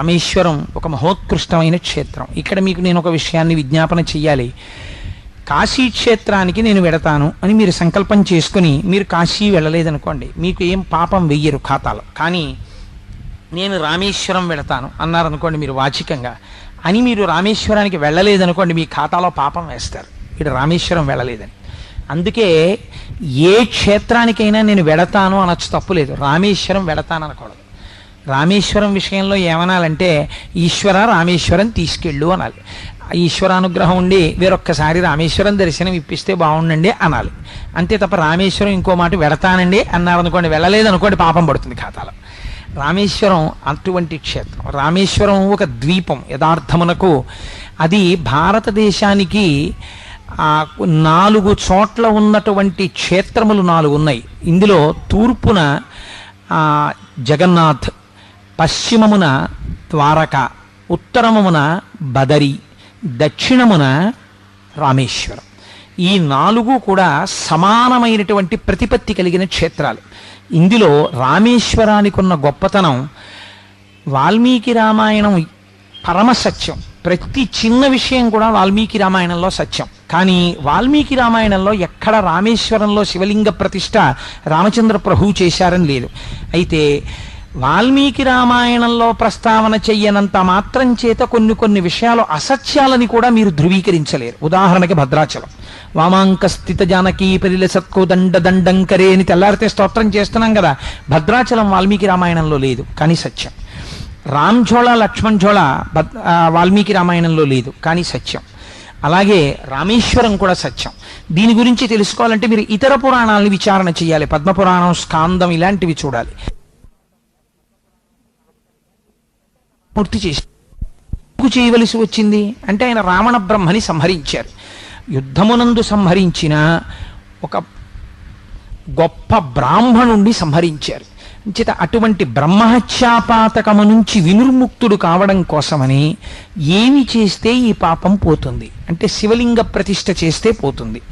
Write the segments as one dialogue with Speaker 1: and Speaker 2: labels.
Speaker 1: రామేశ్వరం ఒక మహోత్కృష్టమైన క్షేత్రం. ఇక్కడ మీకు నేను ఒక విషయాన్ని విజ్ఞాపన చెయ్యాలి. కాశీ క్షేత్రానికి నేను వెడతాను అని మీరు సంకల్పం చేసుకుని మీరు కాశీ వెళ్ళలేదనుకోండి. మీకు ఏం పాపం వెయ్యరు ఖాతాలో. కానీ నేను రామేశ్వరం వెళతాను అన్నారనుకోండి మీరు వాచికంగా. అని మీరు రామేశ్వరానికి వెళ్ళలేదనుకోండి మీ ఖాతాలో పాపం వేస్తారు. వీడు రామేశ్వరం వెళ్ళలేదని. అందుకే ఏ క్షేత్రానికైనా నేను వెడతాను అనొచ్చు తప్పులేదు రామేశ్వరం వెడతాను అనకూడదు రామేశ్వరం విషయంలో ఏమనాలంటే ఈశ్వర రామేశ్వరం తీసుకెళ్ళు అనాలి. ఈశ్వరానుగ్రహం ఉండి వేరొక్కసారి రామేశ్వరం దర్శనం ఇప్పిస్తే బాగుండండి అనాలి. అంతే తప్ప రామేశ్వరం ఇంకో మాట వెడతానండి అన్నారనుకోండి వెళ్ళలేదనుకోండి పాపం పడుతుంది ఖాతాలో. రామేశ్వరం అటువంటి క్షేత్రం. రామేశ్వరం ఒక ద్వీపం యథార్థమునకు. అది భారతదేశానికి నాలుగు చోట్ల ఉన్నటువంటి క్షేత్రములు నాలుగు ఉన్నాయి ఇందులో తూర్పున జగన్నాథ్ పశ్చిమమున ద్వారక ఉత్తరమున బదరి దక్షిణమున రామేశ్వరం. ఈ నాలుగు కూడా సమానమైనటువంటి ప్రతిపత్తి కలిగిన క్షేత్రాలు. ఇందులో రామేశ్వరానికి ఉన్న గొప్పతనం వాల్మీకి రామాయణం పరమ సత్యం. ప్రతి చిన్న విషయం కూడా వాల్మీకి రామాయణంలో సత్యం. కానీ వాల్మీకి రామాయణంలో ఎక్కడ రామేశ్వరంలో శివలింగ ప్రతిష్ట రామచంద్ర ప్రభువు చేశారని లేదు. అయితే వాల్మీకి రామాయణంలో ప్రస్తావన చెయ్యనంత మాత్రం చేత కొన్ని కొన్ని విషయాలు అసత్యాలని కూడా మీరు ధృవీకరించలేరు. ఉదాహరణకి భద్రాచలం. వామాంక స్థిత జానకీ పెరిల సత్కో దండ దండంకరే అని తెల్లారితే స్తోత్రం చేస్తున్నాం కదా. భద్రాచలం వాల్మీకి రామాయణంలో లేదు కానీ సత్యం. రామ్ లక్ష్మణ్ ఝోళా భద్- వాల్మీకి రామాయణంలో లేదు కానీ సత్యం. అలాగే రామేశ్వరం కూడా సత్యం. దీని గురించి తెలుసుకోవాలంటే మీరు ఇతర పురాణాలను విచారణ చేయాలి పద్మపురాణం స్కాందం ఇలాంటివి చూడాలి. పూర్తి చేసి చేయవలసి వచ్చింది? అంటే ఆయన రావణ బ్రహ్మని సంహరించారు. యుద్ధమునందు సంహరించిన ఒక గొప్ప బ్రాహ్మణుణ్ణి సంహరించారు. చేత అటువంటి బ్రహ్మహత్యాపాతకము నుంచి వినుర్ముక్తుడు కావడం కోసమని ఏమి చేస్తే ఈ పాపం పోతుంది? అంటే శివలింగ ప్రతిష్ట చేస్తే పోతుంది.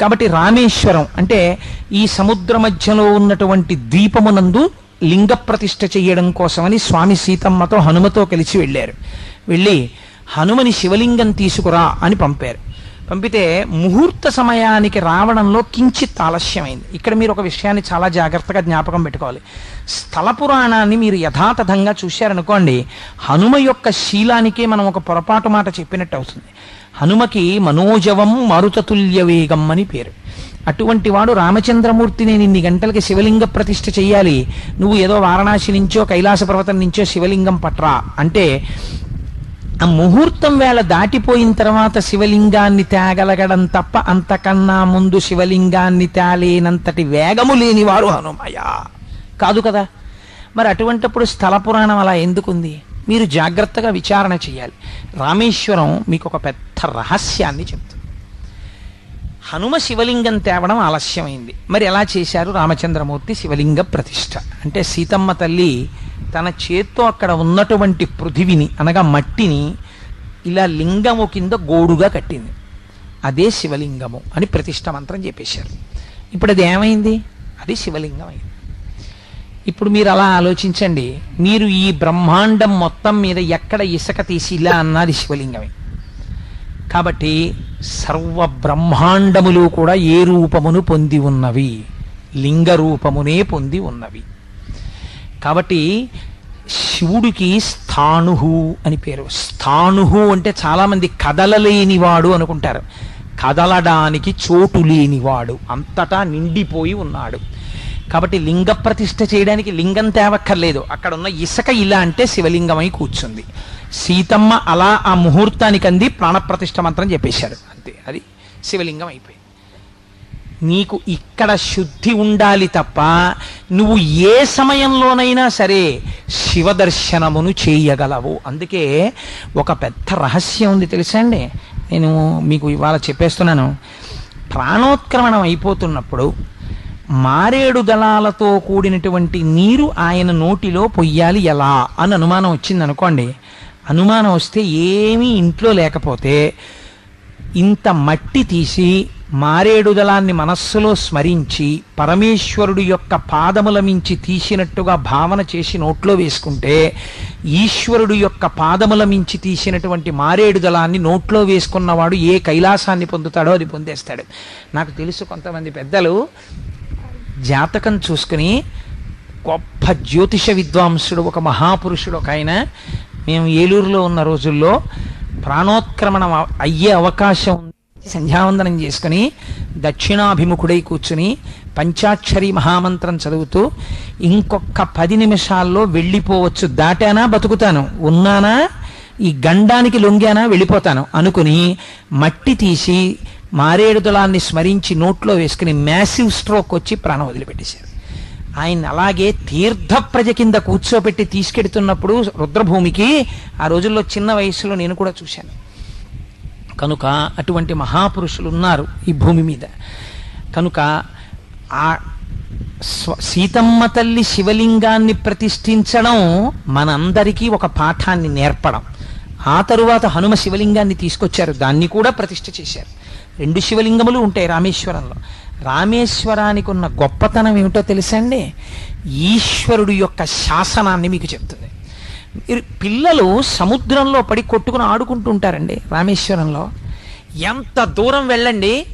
Speaker 1: కాబట్టి రామేశ్వరం అంటే ఈ సముద్ర మధ్యలో ఉన్నటువంటి ద్వీపమునందు లింగ ప్రతిష్ఠ చేయడం కోసమని స్వామి సీతమ్మతో హనుమతో కలిసి వెళ్ళారు. వెళ్ళి హనుమని శివలింగం తీసుకురా అని పంపారు. పంపితే ముహూర్త సమయానికి రావడంలో కించిత్ ఆలస్యమైంది. ఇక్కడ మీరు ఒక విషయాన్ని చాలా జాగ్రత్తగా జ్ఞాపకం పెట్టుకోవాలి. స్థల పురాణాన్ని మీరు యథాతథంగా చూశారనుకోండి హనుమ యొక్క శీలానికే మనం ఒక పొరపాటు మాట చెప్పినట్టు అవుతుంది. హనుమకి మనోజవం మరుతతుల్య వేగం అని పేరు. అటువంటి వాడు రామచంద్రమూర్తి నేను ఇన్ని గంటలకి శివలింగ ప్రతిష్ఠ చేయాలి నువ్వు ఏదో వారణాసి నుంచో కైలాస పర్వతం నుంచో శివలింగం పట్రా. అంటే ఆ ముహూర్తం వేళ దాటిపోయిన తర్వాత శివలింగాన్ని తేగలగడం తప్ప అంతకన్నా ముందు శివలింగాన్ని తేలేనంతటి వేగము లేనివారు హనుమయ కాదు కదా? మరి అటువంటప్పుడు స్థల పురాణం అలా ఎందుకుంది? మీరు జాగ్రత్తగా విచారణ చేయాలి రామేశ్వరం మీకు ఒక పెద్ద రహస్యాన్ని చెప్తుంది. హనుమ శివలింగం తేవడం ఆలస్యమైంది. మరి ఎలా చేశారు? రామచంద్రమూర్తి శివలింగ ప్రతిష్ఠ. అంటే సీతమ్మ తల్లి తన చేత్తో అక్కడ ఉన్నటువంటి పృథివిని అనగా మట్టిని ఇలా లింగము కింద గోడుగా కట్టింది. అదే శివలింగము అని ప్రతిష్ట మంత్రం చెప్పేశారు. ఇప్పుడు అది ఏమైంది? అది శివలింగం అయింది ఇప్పుడు మీరు అలా ఆలోచించండి. మీరు ఈ బ్రహ్మాండం మొత్తం మీద ఎక్కడ ఇసుక తీసి ఇలా అన్నది శివలింగమే. కాబట్టి సర్వ బ్రహ్మాండములు కూడా ఏ రూపమును పొంది ఉన్నవి? లింగ రూపమునే పొంది ఉన్నవి. కాబట్టి శివుడికి స్థాణుహు అని పేరు. స్థాణుహు అంటే చాలామంది కదలలేనివాడు అనుకుంటారు. కదలడానికి చోటు లేనివాడు. అంతటా నిండిపోయి ఉన్నాడు. కాబట్టి లింగ ప్రతిష్ఠ చేయడానికి లింగం తేవక్కర్లేదు. అక్కడ ఉన్న ఇసుక ఇలా అంటే శివలింగమై కూర్చుంది. సీతమ్మ అలా ఆ ముహూర్తానికి అంది ప్రాణప్రతిష్ఠ మంత్రం చెప్పేశారు. అంతే అది శివలింగం అయిపోయింది. నీకు ఇక్కడ శుద్ధి ఉండాలి తప్ప నువ్వు ఏ సమయంలోనైనా సరే శివదర్శనమును చేయగలవు. అందుకే ఒక పెద్ద రహస్యం ఉంది తెలుసా అండి? నేను మీకు ఇవాళ చెప్పేస్తున్నాను. ప్రాణోత్క్రమణం అయిపోతున్నప్పుడు మారేడు దళాలతో కూడినటువంటి నీరు ఆయన నోటిలో పొయ్యాలి ఎలా? అని అనుమానం వచ్చింది అనుకోండి అనుమానం వస్తే ఏమీ ఇంట్లో లేకపోతే ఇంత మట్టి తీసి మారేడుదలాన్ని మనస్సులో స్మరించి పరమేశ్వరుడు యొక్క పాదముల మించి తీసినట్టుగా భావన చేసి నోట్లో వేసుకుంటే ఈశ్వరుడు యొక్క పాదముల మించి తీసినటువంటి మారేడుదలాన్ని నోట్లో వేసుకున్నవాడు ఏ కైలాసాన్ని పొందుతాడో అది పొందేస్తాడు. నాకు తెలుసు కొంతమంది పెద్దలు జాతకం చూసుకుని గొప్ప జ్యోతిష విద్వాంసుడు ఒక మహాపురుషుడు ఒక ఆయన మేము ఏలూరులో ఉన్న రోజుల్లో ప్రాణోత్క్రమణం అయ్యే అవకాశం ఉంది. సంధ్యావందనం చేసుకుని దక్షిణాభిముఖుడై కూర్చుని పంచాక్షరి మహామంత్రం చదువుతూ ఇంకొక పది నిమిషాల్లో వెళ్ళిపోవచ్చు. దాటానా? బతుకుతాను. ఉన్నానా? ఈ గండానికి లొంగానా? వెళ్ళిపోతాను. అనుకుని మట్టి తీసి మారేడు దళాన్ని స్మరించి నోట్లో వేసుకుని మ్యాసివ్ స్ట్రోక్ వచ్చి ప్రాణం వదిలిపెట్టేశారు. ఆయన అలాగే తీర్థ ప్రజ కింద కూర్చోబెట్టి తీసుకెడుతున్నప్పుడు రుద్రభూమికి ఆ రోజుల్లో చిన్న వయసులో నేను కూడా చూశాను. కనుక అటువంటి మహాపురుషులు ఉన్నారు ఈ భూమి మీద. కనుక ఆ సీతమ్మ తల్లి శివలింగాన్ని ప్రతిష్ఠించడం మనందరికీ ఒక పాఠాన్ని నేర్పడం. ఆ తరువాత హనుమ శివలింగాన్ని తీసుకొచ్చారు. దాన్ని కూడా ప్రతిష్ఠ చేశారు. రెండు శివలింగములు ఉంటాయి రామేశ్వరంలో. రామేశ్వరానికి ఉన్న గొప్పతనం ఏమిటో తెలుసండి? ఈశ్వరుడు యొక్క శాసనాన్ని మీకు చెప్తుంది. పిల్లలు సముద్రంలో పడి కొట్టుకుని ఆడుకుంటుంటారండి రామేశ్వరంలో. ఎంత దూరం వెళ్ళండి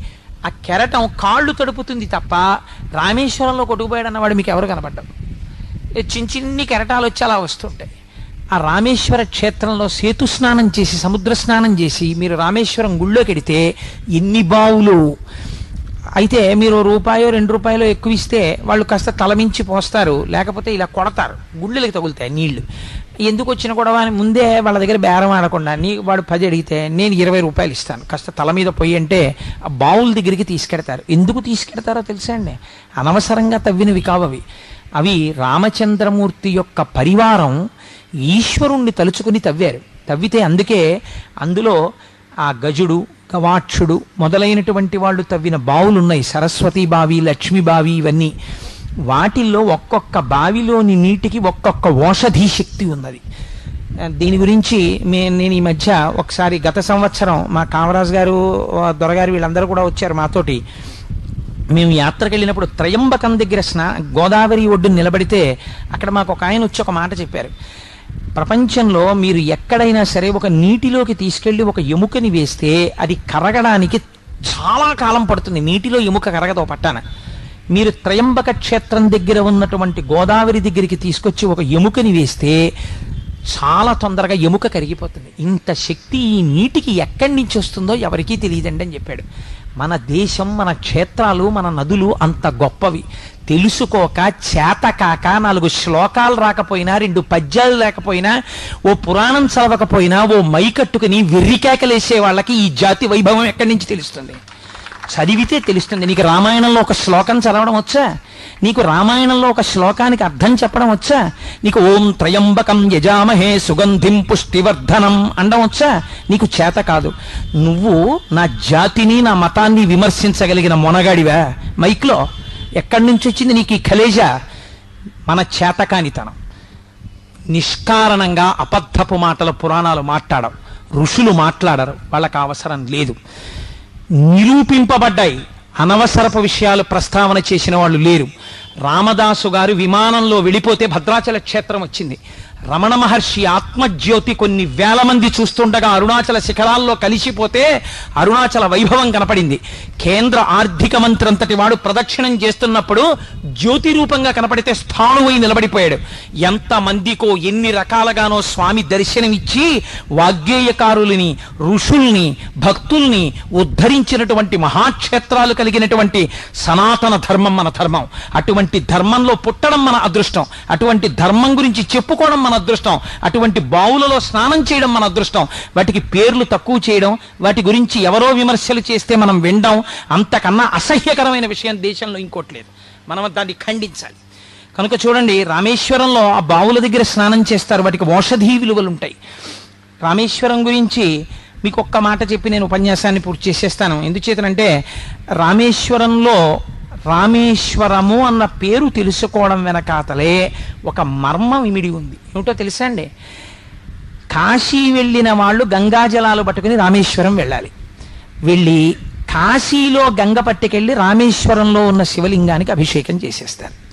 Speaker 1: ఆ కెరటం కాళ్ళు తడుపుతుంది తప్ప రామేశ్వరంలో కొట్టుకుపోయాడన్న వాడు మీకు ఎవరు కనపడ్డారు చిన్న చిన్ని కెరటాలు వచ్చి అలా వస్తుంటాయి. ఆ రామేశ్వర క్షేత్రంలో సేతు స్నానం చేసి సముద్ర స్నానం చేసి మీరు రామేశ్వరం గుళ్ళోకి వెడితే ఎన్ని బావులు? అయితే మీరు రూపాయో రెండు రూపాయలు ఎక్కువ ఇస్తే వాళ్ళు కాస్త తలమించి పోస్తారు. లేకపోతే ఇలా కొడతారు. గుళ్ళకి తగులుతాయి నీళ్ళు. ఎందుకు వచ్చిన గొడవ అని ముందే వాళ్ళ దగ్గర బేరం ఆడకుండా నీ వాడు పది అడిగితే నేను ఇరవై రూపాయలు ఇస్తాను. కాస్త తల మీద పొయ్యి అంటే ఆ బావుల దగ్గరికి తీసుకెడతారు. ఎందుకు తీసుకెడతారో తెలుసా అండి? అనవసరంగా తవ్వినవి కావవి. అవి రామచంద్రమూర్తి యొక్క పరివారం ఈశ్వరుణ్ణి తలుచుకుని తవ్వారు. తవ్వితే అందుకే అందులో ఆ గజుడు గవాక్షుడు మొదలైనటువంటి వాళ్ళు తవ్విన బావులు ఉన్నాయి సరస్వతి బావి లక్ష్మి బావి ఇవన్నీ. వాటిల్లో ఒక్కొక్క బావిలోని నీటికి ఒక్కొక్క ఓషధీ శక్తి ఉన్నది. దీని గురించి మే నేను ఈ మధ్య ఒకసారి గత సంవత్సరం మా కామరాజు గారు దొరగారు వీళ్ళందరూ కూడా వచ్చారు మాతోటి. మేము యాత్రకు వెళ్ళినప్పుడు త్రయంబకం దగ్గర స్నా గోదావరి ఒడ్డు నిలబడితే అక్కడ మాకు ఒక ఆయన వచ్చి ఒక మాట చెప్పారు. ప్రపంచంలో మీరు ఎక్కడైనా సరే ఒక నీటిలోకి తీసుకెళ్ళి ఒక ఎముకని వేస్తే అది కరగడానికి చాలా కాలం పడుతుంది. నీటిలో ఎముక కరగదో పట్టాన. మీరు త్రయంబక క్షేత్రం దగ్గర ఉన్నటువంటి గోదావరి దగ్గరికి తీసుకొచ్చి ఒక ఎముకని వేస్తే చాలా తొందరగా ఎముక కరిగిపోతుంది. ఇంత శక్తి ఈ నీటికి ఎక్కడి నుంచి వస్తుందో ఎవరికీ తెలియదండి అని చెప్పాడు. మన దేశం మన క్షేత్రాలు మన నదులు అంత గొప్పవి. తెలుసుకోక చేతకాక నాలుగు శ్లోకాలు రాకపోయినా రెండు పద్యాలు లేకపోయినా ఓ పురాణం చదవకపోయినా ఓ మైకట్టుకుని వెర్రికేకలేసే వాళ్ళకి ఈ జాతి వైభవం ఎక్కడి నుంచి తెలుస్తుంది? చదివితే తెలుస్తుంది. నీకు రామాయణంలో ఒక శ్లోకం చదవడం వచ్చా? నీకు రామాయణంలో ఒక శ్లోకానికి అర్థం చెప్పడం వచ్చా? నీకు ఓం త్రయంబకం యజామహే సుగంధిం పుష్టివర్ధనం అండం వచ్చా? నీకు చేత కాదు. నువ్వు నా జాతిని నా మతాన్ని విమర్శించగలిగిన మొనగాడివా? మైక్లో ఎక్కడి నుంచి వచ్చింది నీకు ఈ కలేజ మన చేతకానితనం. నిష్కారణంగా అబద్ధపు మాటల పురాణాలు మాట్లాడవు. ఋషులు మాట్లాడరు. వాళ్ళకి అవసరం లేదు. నిరూపింపబడ్డాయి. అనవసరపు విషయాలు ప్రస్తావన చేసిన వాళ్ళు లేరు. రామదాసు గారు విమానంలో వెళ్ళిపోతే భద్రాచల క్షేత్రం వచ్చింది. రమణ మహర్షి ఆత్మజ్యోతి కొన్ని వేల మంది చూస్తుండగా అరుణాచల శిఖరాల్లో కలిసిపోతే అరుణాచల వైభవం కనపడింది. కేంద్ర ఆర్థిక మంత్రి అంతటి వాడు ప్రదక్షిణం చేస్తున్నప్పుడు జ్యోతి రూపంగా కనపడితే స్థాణువై నిలబడిపోయాడు. ఎంత మందికో ఎన్ని రకాలుగానో స్వామి దర్శనమిచ్చి వాగ్గేయకారులని ఋషుల్ని భక్తుల్ని ఉద్ధరించినటువంటి మహాక్షేత్రాలు కలిగినటువంటి సనాతన ధర్మం మన ధర్మం. అటువంటి ధర్మంలో పుట్టడం మన అదృష్టం. అటువంటి ధర్మం గురించి చెప్పుకోవడం మన అదృష్టం. అటువంటి బావులలో స్నానం చేయడం మన అదృష్టం. వాటికి పేర్లు తక్కువ చేయడం వాటి గురించి ఎవరో విమర్శలు చేస్తే మనం వినడం అంతకన్నా అసహ్యకరమైన విషయం దేశంలో ఇంకోట్లేదు మనం దాన్ని ఖండించాలి. కనుక చూడండి రామేశ్వరంలో ఆ బావుల దగ్గర స్నానం చేస్తారు. వాటికి ఔషధీ విలువలు ఉంటాయి. రామేశ్వరం గురించి మీకు ఒక్క మాట చెప్పి నేను ఉపన్యాసాన్ని పూర్తి చేసేస్తాను. ఎందుచేతనంటే రామేశ్వరంలో రామేశ్వరము అన్న పేరు తెలుసుకోవడం వెనకాతలే ఒక మర్మం ఇమిడి ఉంది. ఏమిటో తెలుసా అండి? కాశీ వెళ్ళిన వాళ్ళు గంగాజలాలు పట్టుకుని రామేశ్వరం వెళ్ళాలి. వెళ్ళి కాశీలో గంగ పట్టుకెళ్ళి రామేశ్వరంలో ఉన్న శివలింగానికి అభిషేకం చేసేస్తారు.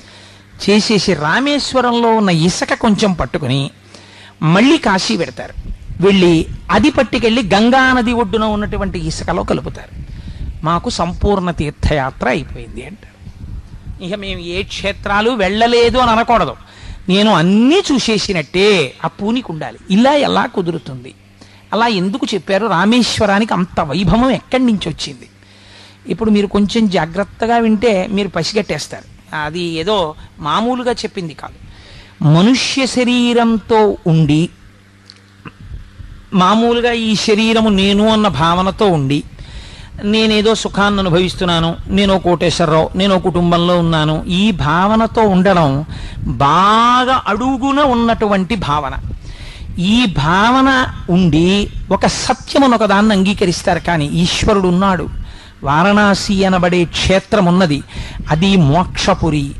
Speaker 1: చేసేసి రామేశ్వరంలో ఉన్న ఇసుక కొంచెం పట్టుకుని మళ్ళీ కాశీ పెడతారు వెళ్ళి అది పట్టుకెళ్ళి గంగా నది ఒడ్డున ఉన్నటువంటి ఇసుకలో కలుపుతారు. మాకు సంపూర్ణ తీర్థయాత్ర అయిపోయింది అంటారు ఇక మేము ఏ క్షేత్రాలు వెళ్ళలేదు అని అనకూడదు. నేను అన్నీ చూసేసినట్టే ఆ పూనికి ఉండాలి. ఇలా ఎలా కుదురుతుంది? అలా ఎందుకు చెప్పారు? రామేశ్వరానికి అంత వైభవం ఎక్కడి నుంచి వచ్చింది? ఇప్పుడు మీరు కొంచెం జాగ్రత్తగా వింటే మీరు పసిగట్టేస్తారు. అది ఏదో మామూలుగా చెప్పింది కాదు. మనుష్య శరీరంతో ఉండి మామూలుగా ఈ శరీరము నేను అన్న భావనతో ఉండి నేనేదో సుఖాన్ని అనుభవిస్తున్నాను నేను కోటేశ్వరరావు నేను కుటుంబంలో ఉన్నాను. ఈ భావనతో ఉండడం బాగా అడుగున ఉన్నటువంటి భావన. ఈ భావన ఉండి ఒక సత్యమును ఒకదాన్ని అంగీకరిస్తారు కానీ ఈశ్వరుడు ఉన్నాడు. వారణాసి అనబడే క్షేత్రం ఉన్నది అది మోక్షపురి.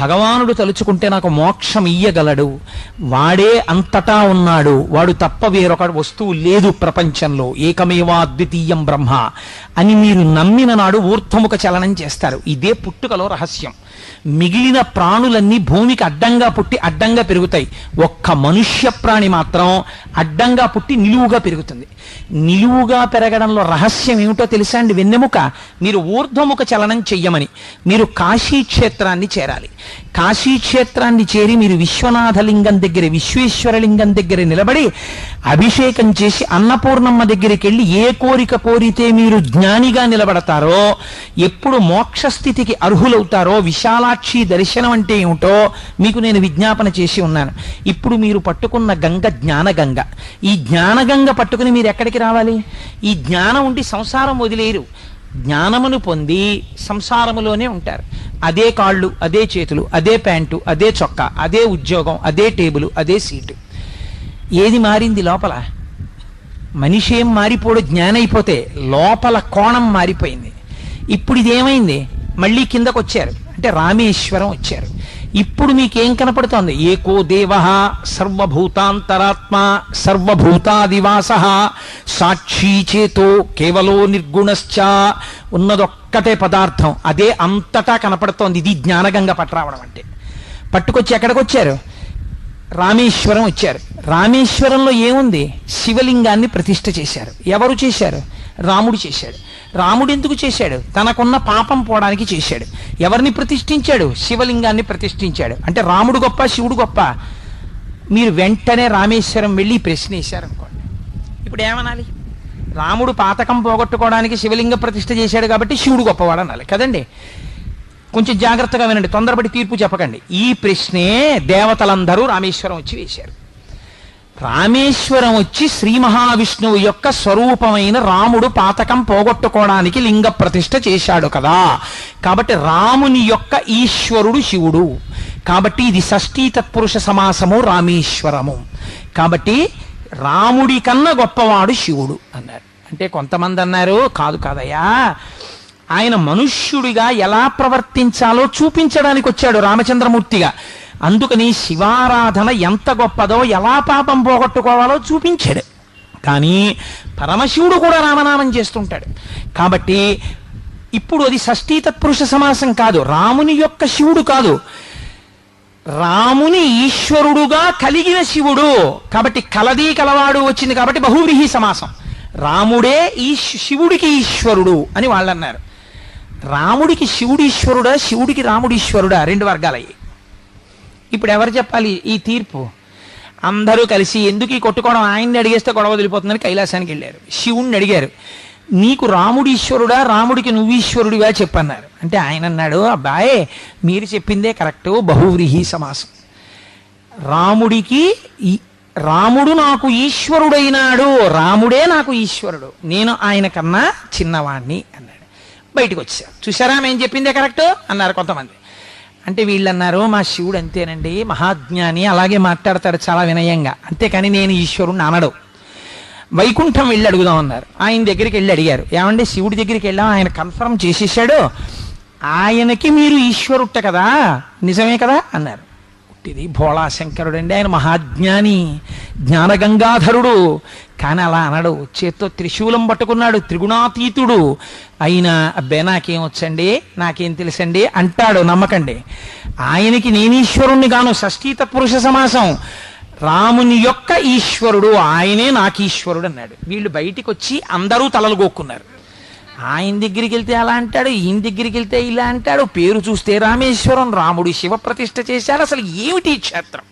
Speaker 1: భగవానుడు తలుచుకుంటే నాకు మోక్షం ఇయ్యగలడు. వాడే అంతటా ఉన్నాడు. వాడు తప్ప వేరొక వస్తువు లేదు ప్రపంచంలో. ఏకమేవా అద్వితీయం బ్రహ్మ అని మీరు నమ్మిన నాడు ఊర్ధ్వముఖ చలనం చేస్తారు. ఇదే పుట్టుకలో రహస్యం. మిగిలిన ప్రాణులన్నీ భూమికి అడ్డంగా పుట్టి అడ్డంగా పెరుగుతాయి. ఒక్క మనుష్య ప్రాణి మాత్రం అడ్డంగా పుట్టి నిలువుగా పెరుగుతుంది. నిలువుగా పెరగడంలో రహస్యం ఏమిటో తెలుసా అండి? వెన్నెముక. మీరు ఊర్ధ్వముఖ చలనం చెయ్యమని. మీరు కాశీ క్షేత్రాన్ని చేరాలి. కాశీ క్షేత్రాన్ని చేరి మీరు విశ్వనాథలింగం దగ్గర విశ్వేశ్వరలింగం దగ్గర నిలబడి అభిషేకం చేసి అన్నపూర్ణమ్మ దగ్గరికి వెళ్ళి ఏ కోరిక కోరితే మీరు జ్ఞానిగా నిలబడతారో ఎప్పుడు మోక్షస్థితికి అర్హులవుతారో విశాలాక్షి దర్శనం అంటే ఏమిటో మీకు నేను విజ్ఞాపన చేసి ఉన్నాను. ఇప్పుడు మీరు పట్టుకున్న గంగ జ్ఞానగంగ. ఈ జ్ఞానగంగ పట్టుకుని మీరు ఎక్కడికి రావాలి? ఈ జ్ఞానం ఉండి సంసారం వదిలేరు జ్ఞానమును పొంది సంసారములోనే ఉంటారు. అదే కాళ్ళు అదే చేతులు అదే ప్యాంటు అదే చొక్కా అదే ఉద్యోగం అదే టేబుల్ అదే సీటు. ఏది మారింది లోపల? మనిషి ఏం మారిపోడు జ్ఞానైపోతే లోపల కోణం మారిపోయింది. ఇప్పుడు ఇదేమైంది? మళ్ళీ కిందకు వచ్చారు అంటే రామేశ్వరం వచ్చారు. ఇప్పుడు మీకేం కనపడుతోంది? ఏకో దేవ సర్వభూతాంతరాత్మ సర్వభూతాదివాస సాక్షి చేతో కేవలో నిర్గుణశ్చ ఉన్నదొక్కటే పదార్థం. అదే అంతటా కనపడుతోంది. ఇది జ్ఞానగంగ పట్టరావడం అంటే. పట్టుకొచ్చి ఎక్కడికి వచ్చారు రామేశ్వరం వచ్చారు. రామేశ్వరంలో ఏముంది? శివలింగాన్ని ప్రతిష్ఠ చేశారు. ఎవరు చేశారు? రాముడు చేశాడు. రాముడు ఎందుకు చేశాడు? తనకున్న పాపం పోవడానికి చేశాడు. ఎవరిని ప్రతిష్ఠించాడు? శివలింగాన్ని ప్రతిష్ఠించాడు. అంటే రాముడు గొప్ప శివుడు గొప్ప. మీరు వెంటనే రామేశ్వరం వెళ్ళి ప్రశ్న వేశారనుకోండి ఇప్పుడు ఏమనాలి? రాముడు పాతకం పోగొట్టుకోవడానికి శివలింగ ప్రతిష్ఠ చేశాడు కాబట్టి శివుడు గొప్పవాడు అనాలి. కదండి? కొంచెం జాగ్రత్తగా వినండి. తొందరపడి తీర్పు చెప్పకండి. ఈ ప్రశ్నే దేవతలందరూ రామేశ్వరం వచ్చి వేశారు. రామేశ్వరం వచ్చి శ్రీ మహావిష్ణువు యొక్క స్వరూపమైన రాముడు పాతకం పోగొట్టుకోవడానికి లింగ ప్రతిష్ఠ చేశాడు కదా. కాబట్టి రాముని యొక్క ఈశ్వరుడు శివుడు. కాబట్టి ఇది షష్ఠీ తత్పురుష సమాసము రామేశ్వరము. కాబట్టి రాముడి కన్నా గొప్పవాడు శివుడు అన్నారు అంటే కొంతమంది అన్నారు కాదు కాదయ్యా ఆయన మనుష్యుడిగా ఎలా ప్రవర్తించాలో చూపించడానికి వచ్చాడు రామచంద్రమూర్తిగా. అందుకని శివారాధన ఎంత గొప్పదో ఎలా పాపం పోగొట్టుకోవాలో చూపించాడు. కానీ పరమశివుడు కూడా రామనామం చేస్తుంటాడు. కాబట్టి ఇప్పుడు అది షష్ఠీ తత్పురుష సమాసం కాదు రాముని యొక్క శివుడు కాదు. రాముని ఈశ్వరుడుగా కలిగిన శివుడు. కాబట్టి కలది కలవాడు వచ్చింది కాబట్టి బహువ్రీహి సమాసం. రాముడే ఈ శివుడికి ఈశ్వరుడు అని వాళ్ళు అన్నారు రాముడికి శివుడు ఈశ్వరుడా శివుడికి రాముడు ఈశ్వరుడా రెండు వర్గాలయ్యాయి. ఇప్పుడు ఎవరు చెప్పాలి? ఈ తీర్పు. అందరూ కలిసి ఎందుకు ఈ కొట్టుకోవడం? ఆయన్ని అడిగేస్తే గొడవ వదిలిపోతుందని కైలాసానికి వెళ్ళారు. శివుణ్ణి అడిగారు. నీకు రాముడు ఈశ్వరుడా రాముడికి నువ్వు ఈశ్వరుడివా చెప్పన్నారు. అంటే ఆయన అన్నాడు అబ్బాయే మీరు చెప్పిందే కరెక్ట్. బహువ్రీహి సమాసం. రాముడికి రాముడు నాకు ఈశ్వరుడైనాడు. రాముడే నాకు ఈశ్వరుడు. నేను ఆయన కన్నా చిన్నవాణ్ణి అన్నాడు. బయటకు వచ్చారు. చూసారా మేము చెప్పిందే కరెక్ట్? అన్నారు కొంతమంది. అంటే వీళ్ళు అన్నారు మా శివుడు అంతేనండి మహాజ్ఞాని. అలాగే మాట్లాడతాడు చాలా వినయంగా. అంతేకాని నేను ఈశ్వరుణ్ణి అనడు. వైకుంఠం వెళ్ళి అడుగుదాం అన్నారు. ఆయన దగ్గరికి వెళ్ళి అడిగారు. ఏమంటే శివుడి దగ్గరికి వెళ్ళాం ఆయన కన్ఫర్మ్ చేసేసాడు. ఆయనకి మీరు ఈశ్వరుట్ట కదా? నిజమే కదా? అన్నారు. పుట్టిది భోళాశంకరుడండి. ఆయన మహాజ్ఞాని జ్ఞానగంగాధరుడు. కానీ అలా అనడు. చేత్తో త్రిశూలం పట్టుకున్నాడు త్రిగుణాతీతుడు. అయినా అబ్బే నాకేం వచ్చండి? నాకేం తెలుసండి? అంటాడు నమ్మకండి. ఆయనకి నేనీశ్వరుణ్ణి గాను షష్ఠీ తత్పురుష సమాసం. రాముని యొక్క ఈశ్వరుడు ఆయనే నాకీశ్వరుడు అన్నాడు వీళ్ళు బయటికి వచ్చి అందరూ తలలు గోక్కున్నారు. ఆయన దగ్గరికి వెళ్తే అలా అంటాడు ఈయన దగ్గరికి వెళ్తే ఇలా అంటాడు. పేరు చూస్తే రామేశ్వరం రాముడు శివ ప్రతిష్ఠ చేశాడు అసలు ఏమిటి క్షేత్రం?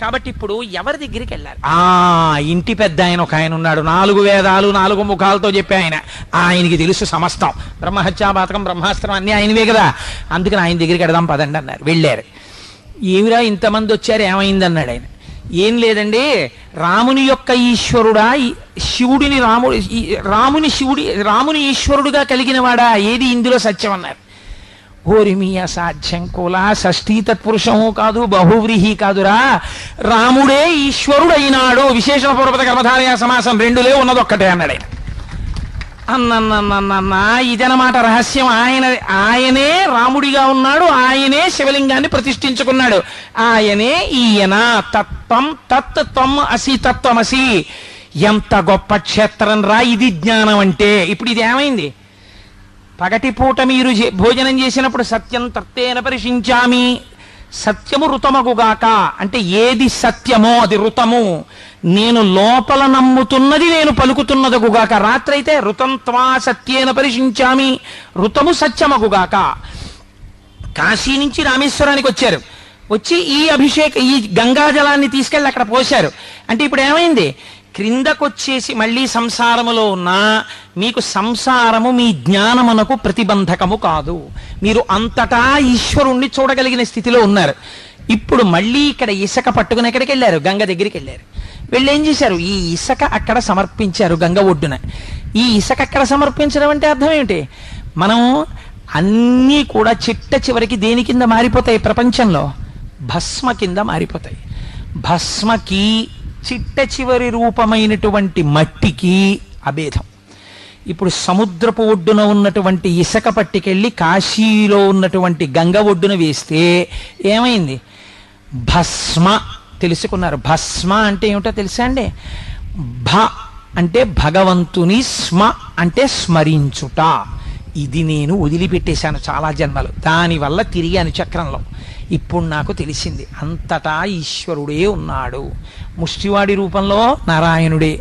Speaker 1: కాబట్టి ఇప్పుడు ఎవరి దగ్గరికి వెళ్ళాలి? ఆ ఇంటి పెద్ద ఆయన ఒక ఆయన ఉన్నాడు. నాలుగు వేదాలు నాలుగు ముఖాలతో చెప్పే ఆయన. ఆయనకి తెలుసు సమస్తం. బ్రహ్మహత్యాపాతకం బ్రహ్మాస్త్రం అన్నీ ఆయనవే కదా. అందుకని ఆయన దగ్గరికి వెడదాం పదండి అన్నారు. వెళ్ళారు. ఏమిరా ఇంతమంది వచ్చారు? ఏమైందన్నాడు ఆయన. ఏం లేదండి? రాముని యొక్క ఈశ్వరుడా ఈ శివుడిని రాముడు రాముని శివుడి రాముని ఈశ్వరుడుగా కలిగిన వాడా ఏది ఇందులో సత్యం అన్నారు ఓరి అసాధ్యం కుల షష్ఠీ తత్పురుషము కాదు బహువ్రీహి కాదురా. రాముడే ఈశ్వరుడైనాడు విశేషణ పూర్వత కర్మధారయ సమాసం రెండులే ఉన్నదొక్కటే అన్నాడు ఆయన అన్నన్నన్నన్న ఇదనమాట రహస్యం. ఆయన ఆయనే రాముడిగా ఉన్నాడు ఆయనే శివలింగాన్ని ప్రతిష్ఠించుకున్నాడు. ఆయనే ఈయన తత్వం తత్ త్వం అసి తత్వమసి. ఎంత గొప్ప క్షేత్రం రా ఇది జ్ఞానం అంటే. ఇప్పుడు ఇది ఏమైంది? పగటిపూట మీరు భోజనం చేసినప్పుడు సత్యం తత్తేన పరిశించామి. సత్యము రుతమగుగాక అంటే ఏది సత్యమో అది రుతము నేను లోపల నమ్ముతున్నది నేను పలుకుతున్నదగుగాక రాత్రైతే ఋతం త్వా సత్యేన పరిశించామి రుతము సత్యమగుగాక. కాశీ నుంచి రామేశ్వరానికి వచ్చారు. వచ్చి ఈ అభిషేక ఈ గంగాజలాన్ని తీసుకెళ్ళి అక్కడ పోశారు. అంటే ఇప్పుడు ఏమైంది? క్రిందకొచ్చేసి మళ్ళీ సంసారములో ఉన్నా మీకు సంసారము మీ జ్ఞానమునకు ప్రతిబంధకము కాదు. మీరు అంతటా ఈశ్వరుణ్ణి చూడగలిగిన స్థితిలో ఉన్నారు. ఇప్పుడు మళ్ళీ ఇక్కడ ఇసుక పట్టుకుని ఎక్కడికి వెళ్ళారు? గంగ దగ్గరికి వెళ్ళారు. వీళ్ళు ఏం చేశారు? ఈ ఇసుక అక్కడ సమర్పించారు గంగ ఒడ్డున. ఈ ఇసుక అక్కడ సమర్పించడం అంటే అర్థం ఏమిటి? మనం అన్నీ కూడా చిట్ట చివరికి దేని కింద మారిపోతాయి? ప్రపంచంలో భస్మ కింద మారిపోతాయి. భస్మకి చిట్ట చివరి రూపమైనటువంటి మట్టికి అభేదం. ఇప్పుడు సముద్రపు ఒడ్డున ఉన్నటువంటి ఇసుక పట్టికెళ్ళి కాశీలో ఉన్నటువంటి గంగ ఒడ్డున వేస్తే ఏమైంది? భస్మ తెలుసుకున్నారు. భస్మ అంటే ఏమిటో తెలుసా అండి? భ అంటే భగవంతుని స్మ అంటే స్మరించుట. ఇది నేను వదిలిపెట్టేశాను చాలా జన్మలు. దానివల్ల తిరిగాను చక్రంలో ఇప్పుడు నాకు తెలిసింది. అంతటా ఈశ్వరుడే ఉన్నాడు. ముష్టివాడి రూపంలో నారాయణుడే.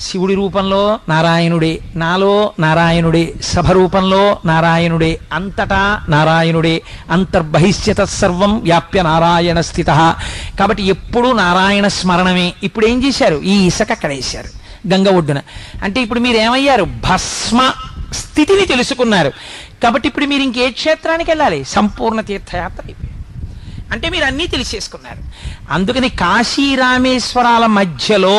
Speaker 1: శివుడి రూపంలో నారాయణుడే. నాలో నారాయణుడే. సభ రూపంలో నారాయణుడే. అంతటా నారాయణుడే. అంతర్బహిష్యత సర్వం వ్యాప్య నారాయణ స్థిత. కాబట్టి ఎప్పుడూ నారాయణ స్మరణమే. ఇప్పుడు ఏం చేశారు? ఈ ఇసక అక్కడ వేశారు గంగ ఒడ్డున. అంటే ఇప్పుడు మీరు ఏమయ్యారు భస్మ స్థితిని తెలుసుకున్నారు. కాబట్టి ఇప్పుడు మీరు ఇంకే క్షేత్రానికి వెళ్ళాలి. సంపూర్ణ తీర్థయాత్ర అయిపోయింది. అంటే మీరు అన్నీ తెలిసేసుకున్నారు అందుకని కాశీ రామేశ్వరాల మధ్యలో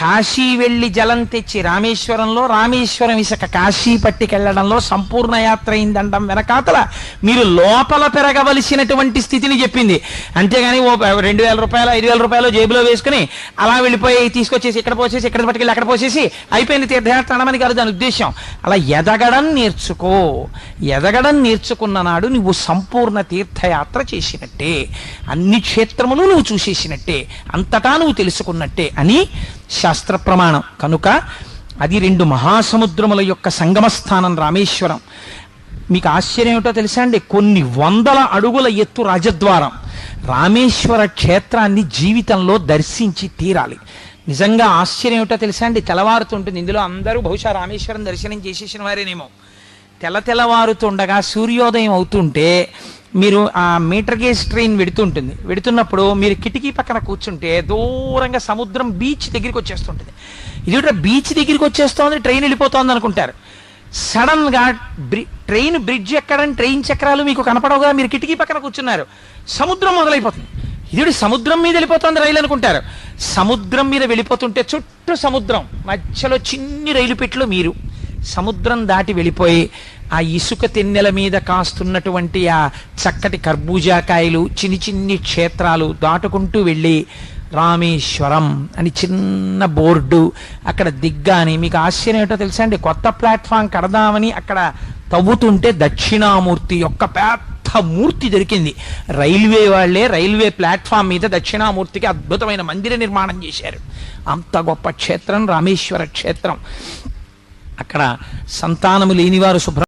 Speaker 1: కాశీ వెళ్ళి జలం తెచ్చి రామేశ్వరంలో రామేశ్వరం ఇసుక కాశీ పట్టికెళ్ళడంలో సంపూర్ణ యాత్ర అయిందండం వెనకాతల మీరు లోపల పెరగవలసినటువంటి స్థితిని చెప్పింది. అంతేగాని ఓ రెండు వేల రూపాయలు ఐదు వేల రూపాయలు జేబులో వేసుకుని అలా వెళ్ళిపోయి తీసుకొచ్చేసి ఇక్కడ పోసేసి ఇక్కడ పట్టుకెళ్ళి అక్కడ పోసేసి అయిపోయింది తీర్థయాత్ర అనమని కాదు దాని ఉద్దేశం అలా ఎదగడం నేర్చుకో. ఎదగడం నేర్చుకున్న నాడు నువ్వు సంపూర్ణ తీర్థయాత్ర చేసినట్టే. అన్ని క్షేత్రములు నువ్వు చూసేసినట్టే. అంతటా నువ్వు తెలుసుకున్నట్టే అని శాస్త్ర ప్రమాణం. కనుక అది రెండు మహాసముద్రముల యొక్క సంగమస్థానం రామేశ్వరం. మీకు ఆశ్చర్యం ఏమిటో తెలుసా అండి? కొన్ని వందల అడుగుల ఎత్తు రాజద్వారం. రామేశ్వర క్షేత్రాన్ని జీవితంలో దర్శించి తీరాలి. నిజంగా ఆశ్చర్యం ఏమిటో తెలుసా అండి? తెల్లవారుతుంటుంది. ఇందులో అందరూ బహుశా రామేశ్వరం దర్శనం చేసేసిన వారేనేమో. తెల్ల తెల్లవారుతుండగా సూర్యోదయం అవుతుంటే మీరు ఆ మీటర్ గేజ్ ట్రైన్ వెడుతుంటుంది. వెడుతున్నప్పుడు మీరు కిటికీ పక్కన కూర్చుంటే దూరంగా సముద్రం బీచ్ దగ్గరికి వచ్చేస్తుంటుంది. ఇది బీచ్ దగ్గరికి వచ్చేస్తోంది ట్రైన్ వెళ్ళిపోతోంది అనుకుంటారు. సడన్గా బ్రి ట్రైన్ బ్రిడ్జ్ ఎక్కడని ట్రైన్ చక్రాలు మీకు కనపడవుగా మీరు కిటికీ పక్కన కూర్చున్నారు. సముద్రం మొదలైపోతుంది. ఇది సముద్రం మీద వెళ్ళిపోతుంది రైలు అనుకుంటారు. సముద్రం మీద వెళ్ళిపోతుంటే చుట్టూ సముద్రం మధ్యలో చిన్ని రైలు పెట్లు మీరు. సముద్రం దాటి వెళ్ళిపోయి ఆ ఇసుక తెన్నెల మీద కాస్తున్నటువంటి ఆ చక్కటి కర్బూజాకాయలు చిన్ని చిన్ని క్షేత్రాలు దాటుకుంటూ వెళ్ళి రామేశ్వరం అని చిన్న బోర్డు అక్కడ దిగ్గాని. మీకు ఆశ్చర్యం ఏంటో తెలుసా అండి? కొత్త ప్లాట్ఫామ్ కడదామని అక్కడ తవ్వుతుంటే దక్షిణామూర్తి యొక్క పెద్ద మూర్తి దొరికింది. రైల్వే వాళ్ళే రైల్వే ప్లాట్ఫామ్ మీద దక్షిణామూర్తికి అద్భుతమైన మందిర నిర్మాణం చేశారు. అంత గొప్ప క్షేత్రం రామేశ్వర క్షేత్రం. అక్కడ సంతానము లేనివారు శుభ్ర